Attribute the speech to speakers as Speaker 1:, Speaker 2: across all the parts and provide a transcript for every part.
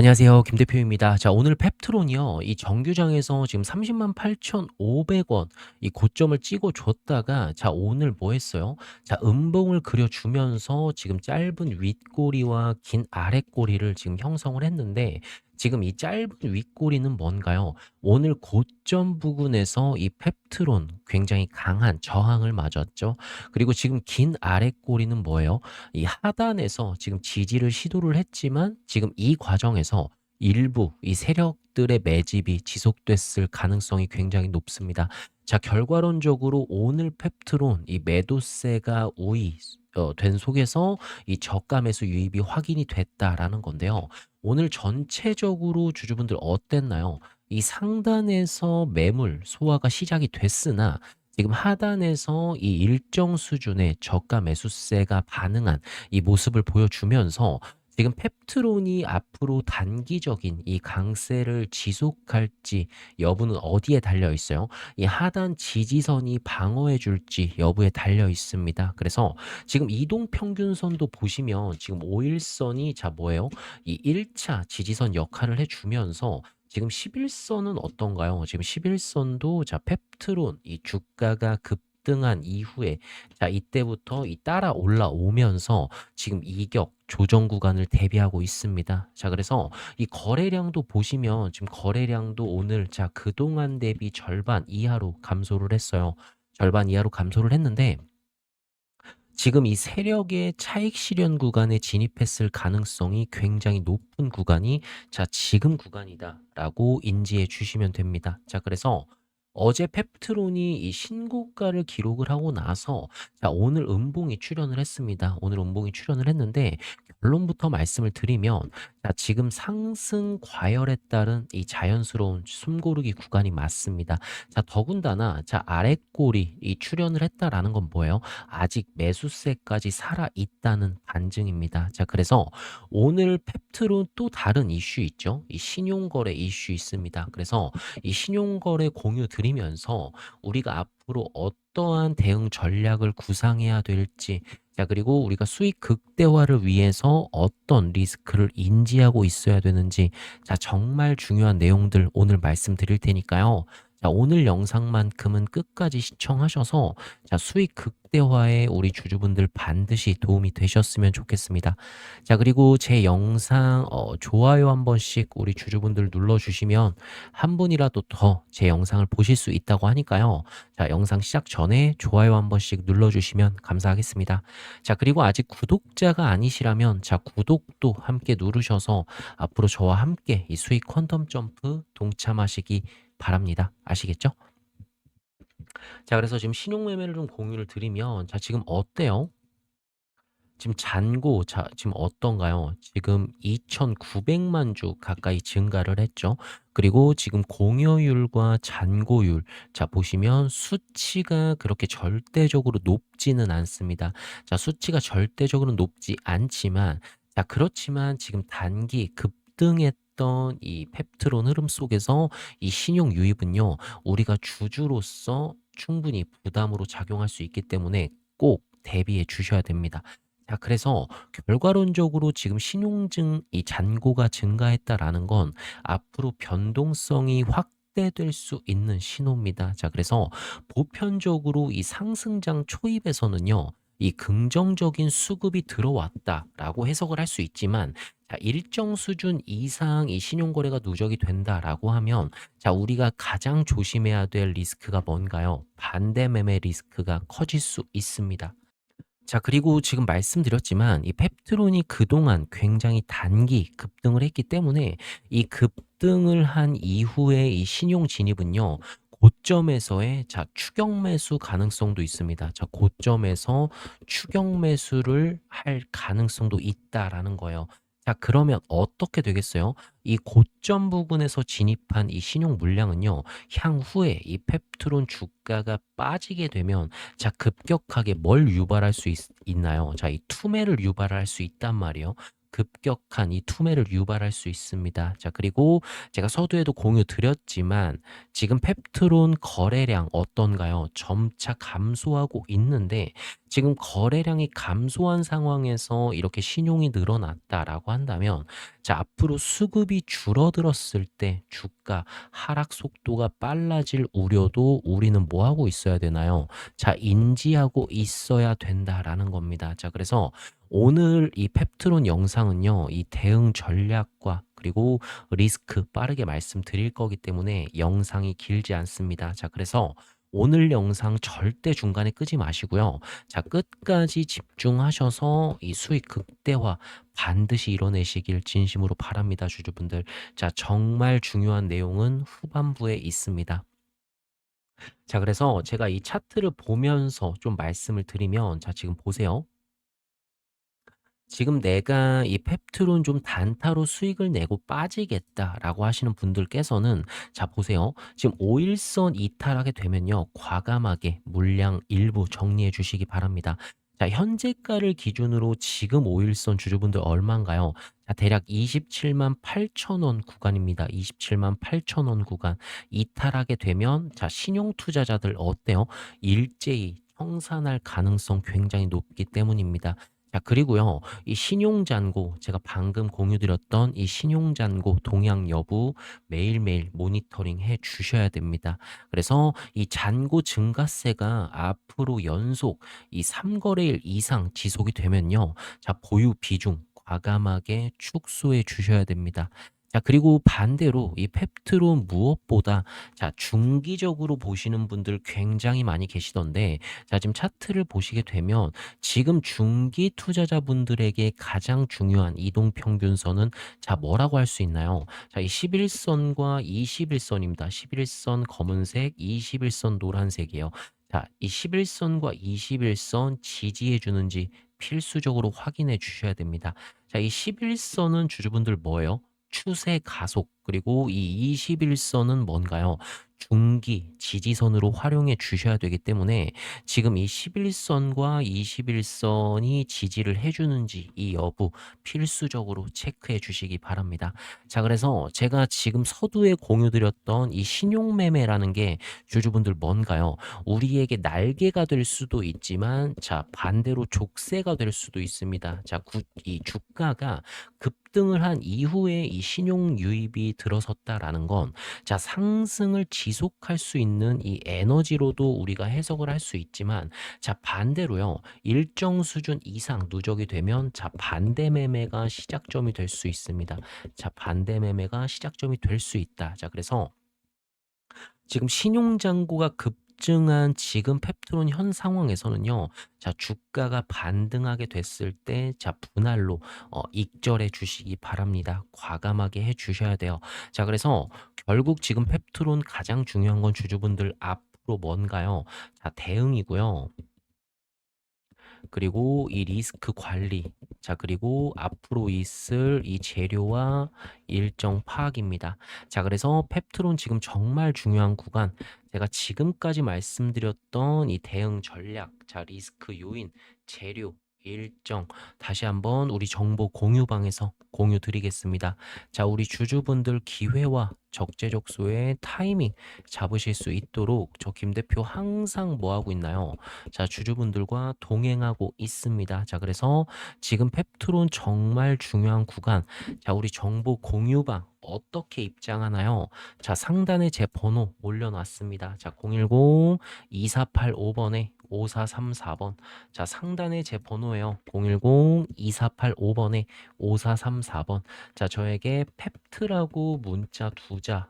Speaker 1: 안녕하세요. 김 대표입니다. 자, 오늘 펩트론이요. 이 정규장에서 지금 30만 8,500원 이 고점을 찍어 줬다가 자, 오늘 뭐 했어요? 자, 음봉을 그려 주면서 지금 짧은 윗꼬리와 긴 아랫꼬리를 지금 형성을 했는데 지금 이 짧은 윗꼬리는 뭔가요? 오늘 고점 부근에서 이 펩트론 굉장히 강한 저항을 맞았죠. 그리고 지금 긴 아랫꼬리는 뭐예요? 이 하단에서 지금 지지를 시도를 했지만 지금 이 과정에서 일부 이 세력들의 매집이 지속됐을 가능성이 굉장히 높습니다. 자, 결과론적으로 오늘 펩트론 이 매도세가 우위 어, 된 속에서 이 저가 매수 유입이 확인이 됐다라는 건데요. 오늘 전체적으로 주주분들 어땠나요? 이 상단에서 매물 소화가 시작이 됐으나 지금 하단에서 이 일정 수준의 저가 매수세가 반응한 이 모습을 보여주면서 지금 펩트론이 앞으로 단기적인 이 강세를 지속할지 여부는 어디에 달려 있어요? 이 하단 지지선이 방어해 줄지 여부에 달려 있습니다. 그래서 지금 이동 평균선도 보시면 지금 5일선이 자 뭐예요? 이 1차 지지선 역할을 해 주면서 지금 11선은 어떤가요? 지금 11선도 자 펩트론 이 주가가 급 등한 이후에 자 이때부터 이 따라 올라오면서 지금 이격 조정 구간을 대비하고 있습니다. 자 그래서 이 거래량도 보시면 지금 거래량도 오늘 자 그동안 대비 절반 이하로 감소를 했어요. 절반 이하로 감소를 했는데 지금 이 세력의 차익 실현 구간에 진입했을 가능성이 굉장히 높은 구간이 자 지금 구간이다라고 인지해 주시면 됩니다. 자 그래서 어제 펩트론이 이 신고가를 기록을 하고 나서 자 오늘 음봉이 출현을 했습니다. 오늘 음봉이 출현을 했는데 결론부터 말씀을 드리면 자 지금 상승 과열에 따른 이 자연스러운 숨고르기 구간이 맞습니다. 자 더군다나 자 아랫골이 이 출현을 했다라는 건 뭐예요? 아직 매수세까지 살아 있다는 반증입니다. 자 그래서 오늘 펩트론 또 다른 이슈 있죠. 이 신용거래 이슈 있습니다. 그래서 이 신용거래 공유 드리면서 우리가 앞으로 어떠한 대응 전략을 구상해야 될지 자 그리고 우리가 수익 극대화를 위해서 어떤 리스크를 인지하고 있어야 되는지 자 정말 중요한 내용들 오늘 말씀드릴 테니까요. 자, 오늘 영상만큼은 끝까지 시청하셔서 자, 수익 극대화에 우리 주주분들 반드시 도움이 되셨으면 좋겠습니다. 자, 그리고 제 영상 어, 좋아요 한 번씩 우리 주주분들 눌러주시면 한 분이라도 더 제 영상을 보실 수 있다고 하니까요. 자, 영상 시작 전에 좋아요 한 번씩 눌러주시면 감사하겠습니다. 자, 그리고 아직 구독자가 아니시라면 자, 구독도 함께 누르셔서 앞으로 저와 함께 이 수익 퀀텀 점프 동참하시기 바랍니다. 아시겠죠? 자, 그래서 지금 신용 매매를 좀 공유를 드리면 자, 지금 어때요? 지금 잔고 자 지금 어떤가요? 지금 2,900만 주 가까이 증가를 했죠. 그리고 지금 공여율과 잔고율 자 보시면 수치가 그렇게 절대적으로 높지는 않습니다. 자 수치가 절대적으로 높지 않지만 자 그렇지만 지금 단기 급등 했던 이 펩트론 흐름 속에서 이 신용 유입은요. 우리가 주주로서 충분히 부담으로 작용할 수 있기 때문에 꼭 대비해 주셔야 됩니다. 자, 그래서 결과론적으로 지금 신용증 이 잔고가 증가했다라는 건 앞으로 변동성이 확대될 수 있는 신호입니다. 자, 그래서 보편적으로 이 상승장 초입에서는요. 이 긍정적인 수급이 들어왔다라고 해석을 할 수 있지만 자, 일정 수준 이상 이 신용거래가 누적이 된다라고 하면 자, 우리가 가장 조심해야 될 리스크가 뭔가요? 반대 매매 리스크가 커질 수 있습니다. 자 그리고 지금 말씀드렸지만 이 펩트론이 그동안 굉장히 단기 급등을 했기 때문에 이 급등을 한 이후에 이 신용 진입은요. 고점에서의 자 추격 매수 가능성도 있습니다. 자 고점에서 추격 매수를 할 가능성도 있다라는 거예요. 자 그러면 어떻게 되겠어요? 이 고점 부분에서 진입한 이 신용 물량은요. 향후에 이 펩트론 주가가 빠지게 되면 자 급격하게 뭘 유발할 수 있, 나요 자 이 투매를 유발할 수 있단 말이에요. 급격한 이 투매를 유발할 수 있습니다. 자, 그리고 제가 서두에도 공유 드렸지만 지금 펩트론 거래량 어떤가요? 점차 감소하고 있는데 지금 거래량이 감소한 상황에서 이렇게 신용이 늘어났다라고 한다면 자 앞으로 수급이 줄어들었을 때 주가 하락 속도가 빨라질 우려도 우리는 뭐 하고 있어야 되나요? 자 인지하고 있어야 된다라는 겁니다. 자 그래서 오늘 이 펩트론 영상은요. 이 대응 전략과 그리고 리스크 빠르게 말씀드릴 거기 때문에 영상이 길지 않습니다. 자 그래서 오늘 영상 절대 중간에 끄지 마시고요. 자, 끝까지 집중하셔서 이 수익 극대화 반드시 이뤄내시길 진심으로 바랍니다, 주주분들. 자, 정말 중요한 내용은 후반부에 있습니다. 자, 그래서 제가 이 차트를 보면서 좀 말씀을 드리면, 자, 지금 보세요. 지금 내가 이 펩트론 좀 단타로 수익을 내고 빠지겠다라고 하시는 분들께서는 자 보세요. 지금 5일선 이탈하게 되면요. 과감하게 물량 일부 정리해 주시기 바랍니다. 자, 현재가를 기준으로 지금 5일선 주주분들 얼마인가요? 자, 대략 27만 8천 원 구간입니다. 27만 8천 원 구간 이탈하게 되면 자, 신용 투자자들 어때요? 일제히 청산할 가능성 굉장히 높기 때문입니다. 자, 그리고요. 이 신용잔고 제가 방금 공유 드렸던 이 신용잔고 동향 여부 매일매일 모니터링 해 주셔야 됩니다. 그래서 이 잔고 증가세가 앞으로 연속 이 3거래일 이상 지속이 되면요. 자, 보유 비중 과감하게 축소해 주셔야 됩니다. 자, 그리고 반대로 이 펩트론 무엇보다 자, 중기적으로 보시는 분들 굉장히 많이 계시던데 자, 지금 차트를 보시게 되면 지금 중기 투자자분들에게 가장 중요한 이동 평균선은 자, 뭐라고 할 수 있나요? 자, 이 11선과 21선입니다. 11선 검은색, 21선 노란색이에요. 자, 이 11선과 21선 지지해 주는지 필수적으로 확인해 주셔야 됩니다. 자, 이 11선은 주주분들 뭐예요? 추세 가속 그리고 이 21선은 뭔가요? 중기 지지선으로 활용해 주셔야 되기 때문에 지금 이 11선과 21선이 지지를 해 주는지 이 여부 필수적으로 체크해 주시기 바랍니다. 자, 그래서 제가 지금 서두에 공유 드렸던 이 신용 매매라는 게 주주분들 뭔가요? 우리에게 날개가 될 수도 있지만 자, 반대로 족쇄가 될 수도 있습니다. 자, 구, 이 주가가 급 등을 한 이후에 이 신용 유입이 들어섰다라는 건 자, 상승을 지속할 수 있는 이 에너지로도 우리가 해석을 할 수 있지만 자, 반대로요. 일정 수준 이상 누적이 되면 자, 반대 매매가 시작점이 될 수 있습니다. 자, 반대 매매가 시작점이 될 수 있다. 자, 그래서 지금 신용잔고가 급 증한 지금 펩트론 현 상황에서는요. 자, 주가가 반등하게 됐을 때 자, 분할로 어, 익절해 주시기 바랍니다. 과감하게 해 주셔야 돼요. 자, 그래서 결국 지금 펩트론 가장 중요한 건 주주분들 앞으로 뭔가요? 자, 대응이고요. 그리고 이 리스크 관리. 자, 그리고 앞으로 있을 이 재료와 일정 파악입니다. 자, 그래서 펩트론 지금 정말 중요한 구간. 제가 지금까지 말씀드렸던 이 대응 전략, 자, 리스크 요인, 재료, 일정 다시 한번 우리 정보 공유방에서 공유 드리겠습니다. 자, 우리 주주분들 기회와 적재적소의 타이밍 잡으실 수 있도록 저 김 대표 항상 뭐 하고 있나요? 자, 주주분들과 동행하고 있습니다. 자, 그래서 지금 펩트론 정말 중요한 구간. 자, 우리 정보 공유방 어떻게 입장하나요? 자, 상단에 제 번호 올려놨습니다. 자, 010-2485번에 5434번. 자, 상단에 제 번호예요. 010-2485번에 5434번. 자, 저에게 펩트라고 문자 두자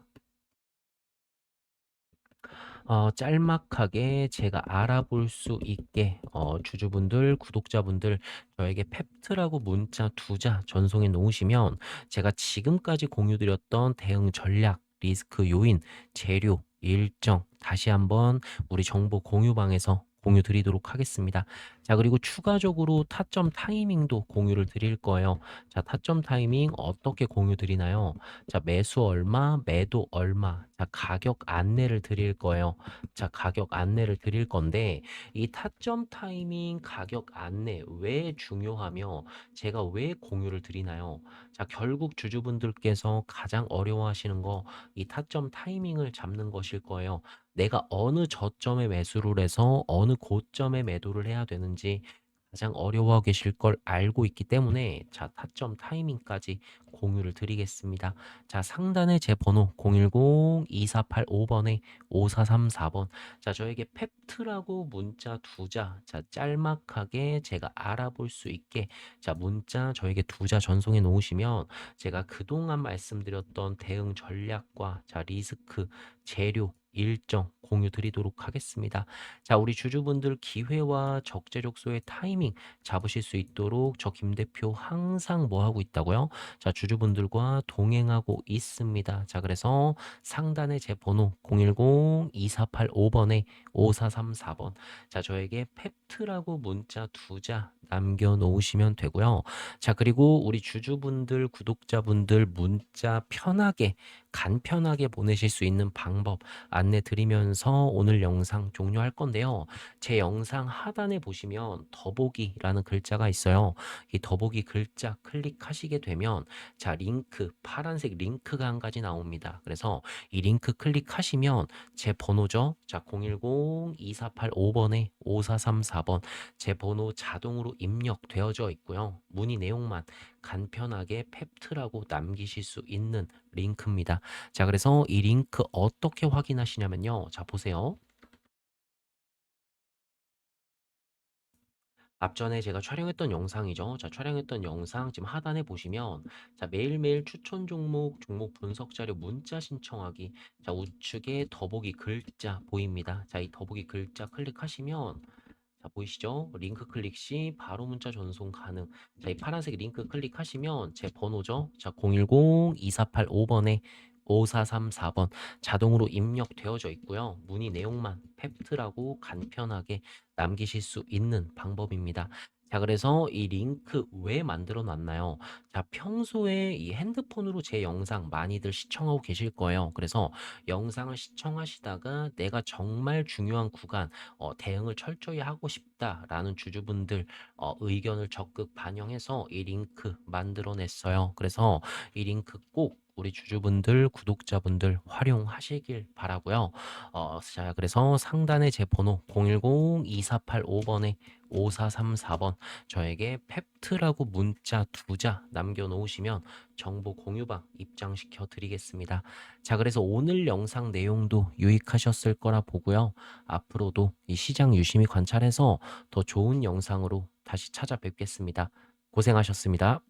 Speaker 1: 어, 짤막하게 제가 알아볼 수 있게 어, 주주분들, 구독자분들 저에게 펩트라고 문자 두자 전송해 놓으시면 제가 지금까지 공유드렸던 대응 전략, 리스크 요인, 재료, 일정 다시 한번 우리 정보 공유방에서 공유 드리도록 하겠습니다. 자, 그리고 추가적으로 타점 타이밍도 공유를 드릴 거예요. 자, 타점 타이밍 어떻게 공유 드리나요? 자, 매수 얼마, 매도 얼마. 자, 가격 안내를 드릴 거예요. 자, 가격 안내를 드릴 건데 이 타점 타이밍 가격 안내 왜 중요하며 제가 왜 공유를 드리나요? 자, 결국 주주분들께서 가장 어려워하시는 거 이 타점 타이밍을 잡는 것일 거예요. 내가 어느 저점에 매수를 해서 어느 고점에 매도를 해야 되는지 가장 어려워하고 계실 걸 알고 있기 때문에 자, 타점 타이밍까지 공유를 드리겠습니다. 자, 상단에 제 번호 010-2485번에 5434번. 자, 저에게 펩트라고 문자 두 자, 자, 짤막하게 제가 알아볼 수 있게 자, 문자 저에게 두자 전송해 놓으시면 제가 그동안 말씀드렸던 대응 전략과 자, 리스크, 재료, 일정 공유 드리도록 하겠습니다. 자, 우리 주주분들 기회와 적재적소의 타이밍 잡으실 수 있도록 저 김 대표 항상 뭐 하고 있다고요? 자, 주주분들과 동행하고 있습니다. 자, 그래서 상단에 제 번호 010-2485번에 5434번. 자, 저에게 펩트라고 문자 두 자 남겨 놓으시면 되고요. 자, 그리고 우리 주주분들, 구독자분들 문자 편하게 간편하게 보내실 수 있는 방법 안내 드리면서 오늘 영상 종료할 건데요. 제 영상 하단에 보시면 더보기라는 글자가 있어요. 이 더보기 글자 클릭하시게 되면 자, 링크 파란색 링크가 한 가지 나옵니다. 그래서 이 링크 클릭하시면 제 번호죠. 자, 010-2485번에 5434번 제 번호 자동으로 입력되어져 있고요. 문의 내용만 간편하게 펩트라고 남기실 수 있는 링크입니다. 자, 그래서 이 링크 어떻게 확인하시냐면요. 자, 보세요. 앞전에 제가 촬영했던 영상이죠. 자, 촬영했던 영상 지금 하단에 보시면 자, 매일매일 추천 종목, 종목 분석 자료 문자 신청하기. 자, 우측에 더보기 글자 보입니다. 자, 이 더보기 글자 클릭하시면 자, 보이시죠? 링크 클릭 시 바로 문자 전송 가능. 자, 이 파란색 링크 클릭하시면 제 번호죠. 자, 010-2485번에 5434번 자동으로 입력되어져 있고요. 문의 내용만 펩트라고 간편하게 남기실 수 있는 방법입니다. 자, 그래서 이 링크 왜 만들어 놨나요? 자, 평소에 이 핸드폰으로 제 영상 많이들 시청하고 계실 거예요. 그래서 영상을 시청하시다가 내가 정말 중요한 구간, 어, 대응을 철저히 하고 싶다라는 주주분들 어, 의견을 적극 반영해서 이 링크 만들어 냈어요. 그래서 이 링크 꼭 우리 주주분들, 구독자분들 활용하시길 바라고요. 어, 자, 그래서 상단에 제 번호 010-2485번에 5434번 저에게 펩트라고 문자 두 자 남겨놓으시면 정보 공유방 입장시켜 드리겠습니다. 자, 그래서 오늘 영상 내용도 유익하셨을 거라 보고요. 앞으로도 이 시장 유심히 관찰해서 더 좋은 영상으로 다시 찾아뵙겠습니다. 고생하셨습니다.